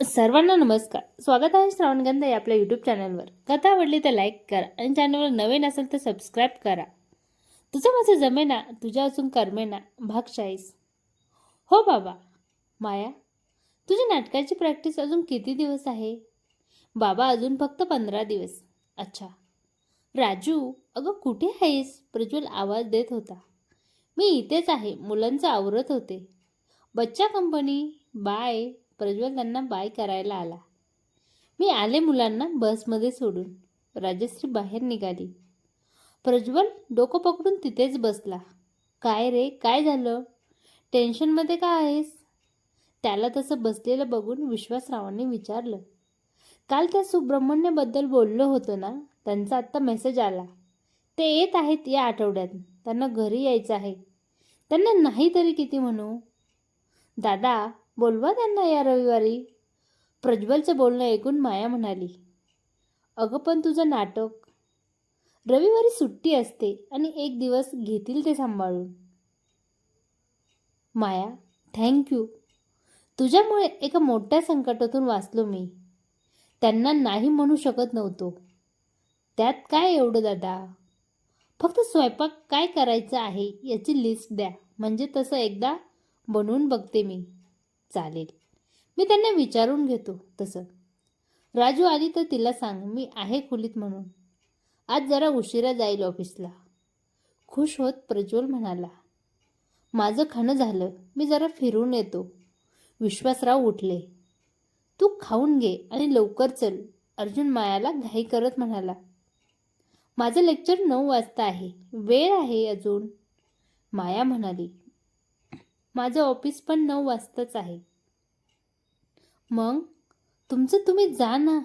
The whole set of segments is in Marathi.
सर्वांना नमस्कार. स्वागत आहे श्रावणगंध या आपल्या यूट्यूब चॅनलवर कथा आवडली तर लाईक करा आणि चॅनलवर नवीन असेल तर सबस्क्राईब करा. तुझं माझं जमेना तुझ्या अजून कर्मेना भाग चाळीस. हो बाबा. माया तुझी नाटकाची प्रॅक्टिस अजून किती दिवस आहे? बाबा अजून फक्त पंधरा दिवस. अच्छा. राजू अगं कुठे आहेस? प्रज्वल आवाज देत होता. मी इथेच आहे. मुलांचं आवरत होते. बच्चा कंपनी बाय प्रज्वल त्यांना बाय करायला आला. मी आले मुलांना बसमध्ये सोडून. राजश्री बाहेर निघाली. प्रज्वल डोकं पकडून तिथेच बसला. काय रे? काय झालं? टेन्शनमध्ये का आहेस? त्याला तसं बसलेलं बघून विश्वासरावांनी विचारलं. काल त्या सुब्रह्मण्यबद्दल बोललो होतो ना? त्यांचा आत्ता मेसेज आला. ते येत आहेत या आठवड्यात. त्यांना घरी यायचं आहे. त्यांना नाही तरी किती म्हणू? दादा बोलवा त्यांना या रविवारी. प्रज्वलचं बोलणं ऐकून माया म्हणाली अगं पण तुझं नाटक. रविवारी सुट्टी असते आणि एक दिवस घेतील ते सांभाळून. माया थँक्यू तुझ्यामुळे एका मोठ्या संकटातून वाचलो मी. त्यांना नाही म्हणू शकत नव्हतो. त्यात काय एवढं दादा? फक्त स्वयंपाक काय करायचं आहे याची लिस्ट द्या. म्हणजे तसं एकदा बनवून बघते मी. चालेल. मी त्यांना विचारून घेतो तसं. राजू आली तर तिला सांग मी आहे खोलीत म्हणून. आज जरा उशिरा जाईल ऑफिसला. खुश होत प्रज्वल म्हणाला माझं खाणं झालं मी जरा फिरून येतो. विश्वासराव उठले. तू खाऊन घे आणि लवकर चल अर्जुन मायाला घाई करत म्हणाला. माझं लेक्चर नऊ वाजता आहे. वेळ आहे अजून माया म्हणाली. माझं ऑफिस पण नऊ वाजताच आहे. मग? तुमचं तुम्ही जा ना.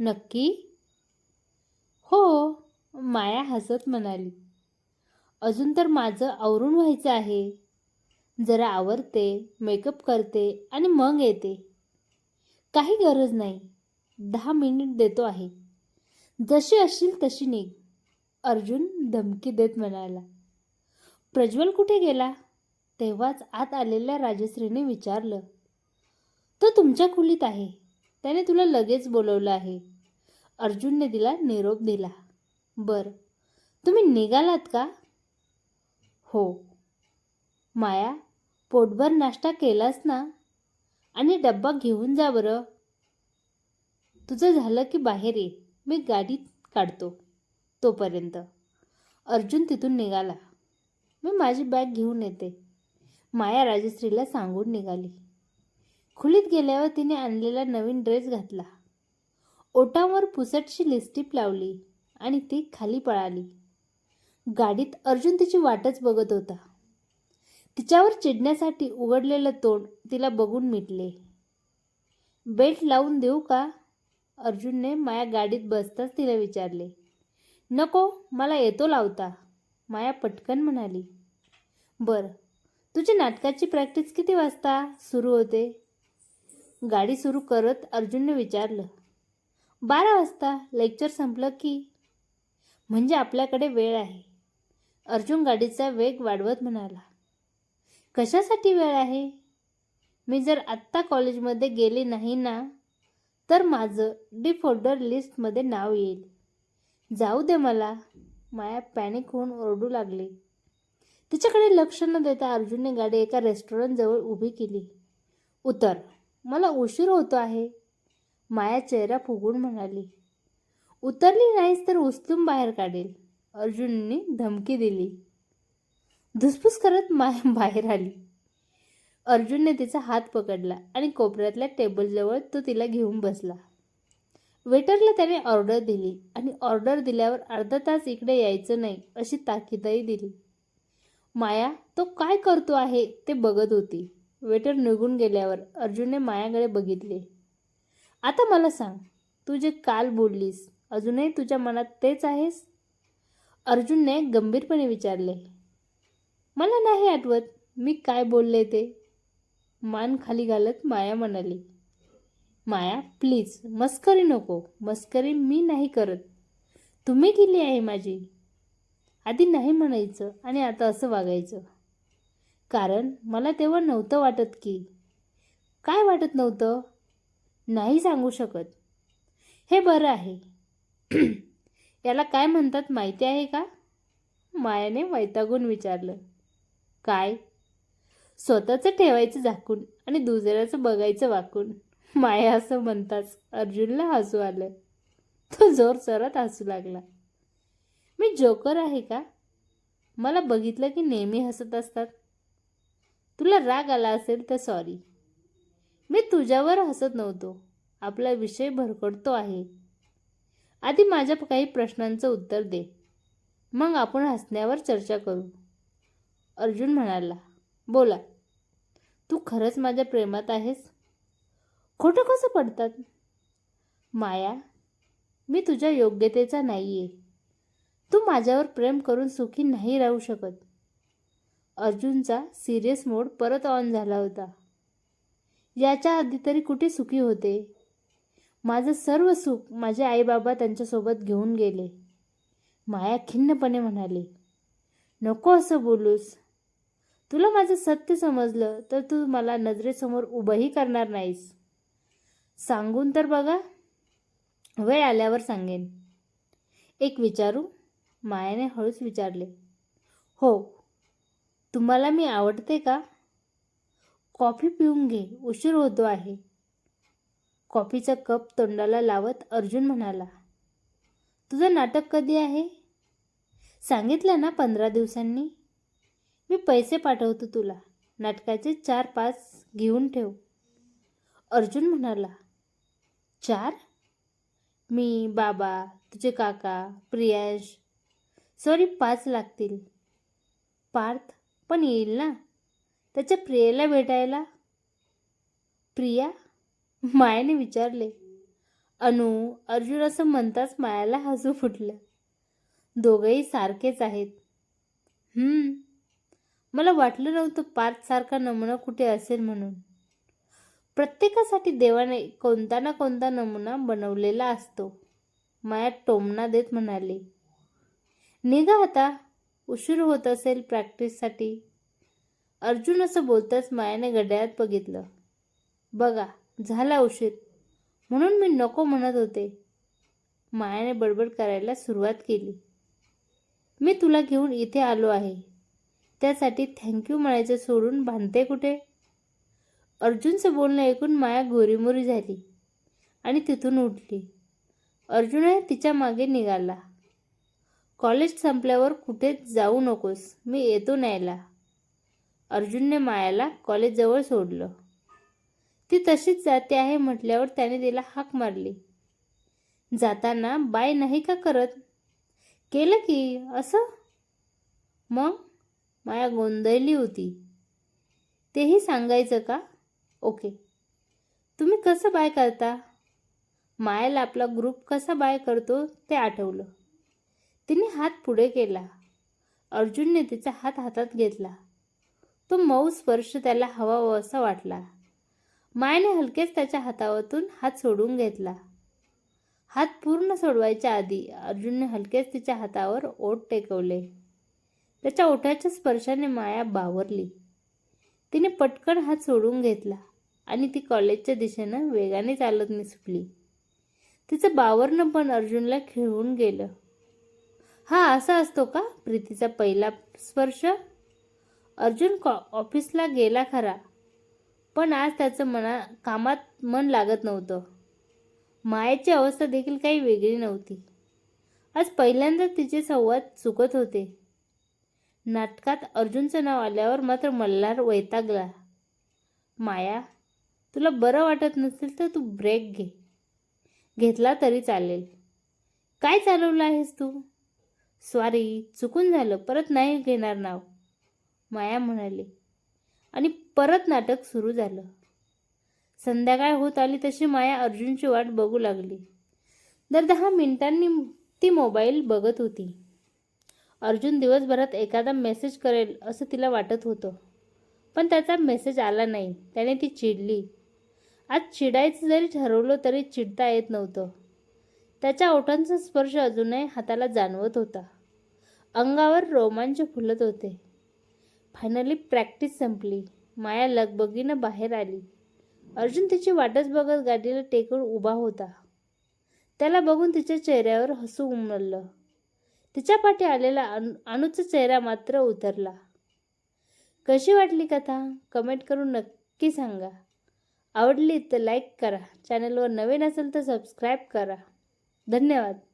नक्की? हो माया हसत म्हणाली. अजून तर माझं आवरून व्हायचं आहे. जरा आवरते मेकअप करते आणि मग येते. काही गरज नाही. दहा मिनिट देतो आहे. जशी असशील तशी निघ. अर्जुन धमकी देत म्हणाला. प्रज्वल कुठे गेला? तेव्हाच आत आलेल्या राजश्रीने विचारलं तो तुमच्या खोलीत आहे? त्याने तुला लगेच बोलवलं आहे. अर्जुनने तिला निरोप दिला बर तुम्ही निघालात का? हो. माया पोटभर नाश्ता केलास ना? आणि डब्बा घेऊन जा बरं. तुझं झालं की बाहेर ये मी गाडीत काढतो. तोपर्यंत. अर्जुन तिथून निघाला मी माझी बॅग घेऊन येते. माया राजश्रीला सांगून निघाली. खोलीत गेल्यावर तिने आणलेला नवीन ड्रेस घातला. ओटावर पुसटशी लिस्टिप लावली आणि ती खाली पळाली. गाडीत अर्जुन तिची वाटच बघत होता. तिच्यावर चिडण्यासाठी उघडलेलं तोंड तिला बघून मिटले. बेल्ट लावून देऊ का? अर्जुनने माया गाडीत बसताच तिला विचारले. नको मला येतो लावता. माया पटकन म्हणाली. बरं तुझी नाटकाची प्रॅक्टिस किती वाजता सुरू होते? गाडी सुरू करत अर्जुनने विचारलं. बारा वाजता. लेक्चर संपलं की. म्हणजे आपल्याकडे वेळ आहे. अर्जुन गाडीचा वेग वाढवत म्हणाला. कशासाठी वेळ आहे? मी जर आत्ता कॉलेजमध्ये गेले नाही ना तर माझं डिफोल्डर लिस्टमध्ये नाव येईल. जाऊ दे मला. माया पॅनिक होऊन ओरडू लागले. तिच्याकडे लक्ष न देता अर्जुनने गाडी एका रेस्टॉरंटजवळ उभी केली. उतर. मला उशीर होतो आहे. माया चेहरा फुगून म्हणाली. उतरली नाहीस तर उचलून बाहेर काढेल. अर्जुनने धमकी दिली. धुसफूस करत माया बाहेर आली. अर्जुनने तिचा हात पकडला आणि कोपऱ्यातल्या टेबलजवळ तो तिला घेऊन बसला. वेटरला त्याने ऑर्डर दिली आणि ऑर्डर दिल्यावर अर्धा तास इकडे यायचं नाही अशी ताकीदही दिली. माया तो काय करतो आहे ते बघत होती. वेटर निघून गेल्यावर अर्जुनने मायाकडे बघितले. आता मला सांग तू जे काल बोललीस अजूनही तुझ्या मनात तेच आहेस? अर्जुनने गंभीरपणे विचारले. मला नाही आठवत मी काय बोलले ते. मान खाली घालत माया म्हणाली माया प्लीज मस्करी नको मस्करी मी नाही करत. तुम्ही केली आहे माझी. आधी नाही म्हणायचं आणि आता असं वागायचं. कारण मला तेव्हा नव्हतं वाटत की काय वाटत नव्हतं? नाही सांगू शकत. हे बरं आहे. याला काय म्हणतात माहिती आहे का? मायाने वैतागून विचारलं. काय? स्वतःचं ठेवायचं झाकून आणि दुसऱ्याचं बघायचं वाकून. माया असं म्हणताच अर्जुनला हसू आलं. तो जोर सरत हसू लागला. मी जोकर आहे का? मला बघितलं की नेहमी हसत असतात. तुला राग आला असेल तर सॉरी मी तुझ्यावर हसत नव्हतो. आपला विषय भरकडतो आहे. आधी माझ्या काही प्रश्नांचं उत्तर दे. मग आपण हसण्यावर चर्चा करू. अर्जुन म्हणाला बोला. तू खरंच माझ्या प्रेमात आहेस? खोटं कसं पडतात? माया मी तुझ्या योग्यतेचा नाही आहे तू माझ्यावर प्रेम करून सुखी नाही राहू शकत. अर्जुनचा सिरियस मोड परत ऑन झाला होता. याच्या आधी तरी कुठे सुखी होते? माझं सर्व सुख माझे आईबाबा त्यांच्यासोबत घेऊन गेले. माया खिन्नपणे म्हणाली नको असं बोलूस. तुला माझं सत्य समजलं तर तू मला नजरेसमोर उभंही करणार नाहीस. सांगून तर बघा. वेळ आल्यावर सांगेन. एक विचारू? मायाने हळूच विचारले हो तुम्हाला मी आवडते का? कॉफी पिऊन घे उशीर होतो आहे. कॉफीचा कप तोंडाला लावत अर्जुन म्हणाला तुझं नाटक कधी आहे? सांगितलं ना पंधरा दिवसांनी? मी पैसे पाठवतो तुला नाटकाचे चार पाच घेऊन ठेव. अर्जुन म्हणाला चार? मी बाबा तुझे काका प्रियांश सॉरी पाच लागतील. पार्थ पण येईल ना? त्याच्या प्रियेला भेटायला? प्रिया? मायाने विचारले. अनु अर्जुन असं म्हणताच मायाला हसू फुटलं. दोघंही सारखेच आहेत. मला वाटलं नव्हतं पार्थसारखा नमुना कुठे असेल म्हणून. प्रत्येकासाठी देवाने कोणता ना कोणता नमुना बनवलेला असतो. माया टोमना देत म्हणाले. निघा आता. उशीर होत असेल प्रॅक्टिससाठी अर्जुन असं बोलताच मायाने गड्यात बघितलं. बघा झाला उशीर. म्हणून मी नको म्हणत होते. मायाने बडबड करायला सुरुवात केली. मी तुला घेऊन इथे आलो आहे. त्यासाठी थँक्यू म्हणायचं सोडून भांडते कुठे? अर्जुनचं बोलणं ऐकून माया गोरीमोरी झाली आणि तिथून उठली. अर्जुनही तिच्यामागे निघाला. कॉलेज संपल्यावर कुठे जाऊ नकोस. मी येतो न्यायला. अर्जुनने मायाला कॉलेजजवळ सोडलं. ती तशीच जाते आहे म्हटल्यावर त्याने तिला हाक मारली. जाताना बाय नाही का करत? केलं की असं? मग? माया गोंधळली होती. तेही सांगायचं का? ओके. तुम्ही कसं बाय करता? मायाला आपला ग्रुप कसा बाय करतो ते आठवलं. तिने हात पुढे केला. अर्जुनने तिचा हात हातात घेतला. तो मऊ स्पर्श त्याला हवा असा वाटला. मायने हलकेच त्याच्या हातावरून हात सोडून घेतला. हात पूर्ण सोडवायच्या आधी अर्जुनने हलकेच तिच्या हातावर ओठ टेकवले. त्याच्या ओठाच्या स्पर्शाने माया बावरली. तिने पटकन हात सोडून घेतला आणि ती कॉलेजच्या दिशेनं वेगाने चालत निसटली. तिचं बावरणं पण अर्जुनला खिळून गेलं. हा असा असतो का? प्रीतीचा पहिला स्पर्श? अर्जुन कॉ ऑफिसला गेला खरा पण आज त्याचं मना कामात मन लागत नव्हतं. मायाची अवस्था देखील काही वेगळी नव्हती. आज पहिल्यांदा तिचे संवाद चुकत होते. नाटकात अर्जुनचं नाव आल्यावर मात्र मल्हार वैतागला. माया तुला बरं वाटत नसेल तर तू ब्रेक घे. घेतला तरी चालेल. काय चालवलं आहेस तू? स्वारी चुकून झालं परत नाही घेणार नाव. माया म्हणाली. आणि परत नाटक सुरू झालं. संध्याकाळ होत आली तशी माया अर्जुनची वाट बघू लागली. दर दहा मिनिटांनी ती मोबाईल बघत होती. अर्जुन दिवसभरात एखादा मेसेज करेल असं तिला वाटत होतं. पण त्याचा मेसेज आला नाही. त्याने ती चिडली. आज चिडायचं जरी ठरवलं तरी चिडता येत नव्हतं. त्याच्या ओठांचा स्पर्श अजूनही हाताला जाणवत होता. अंगावर रोमांच फुलत होते. फायनली प्रॅक्टिस संपली. माया लगबगीनं बाहेर आली. अर्जुन तिची वाटच बघत गाडीला टेकून उभा होता. त्याला बघून तिच्या चेहऱ्यावर हसू उमललं. तिच्या पाठी आलेला अनु अनुचा चेहरा मात्र उतरला. कशी वाटली कथा? कमेंट करून नक्की सांगा. आवडली तर लाईक करा. चॅनलवर नवीन असेल तर सबस्क्राईब करा. धन्यवाद.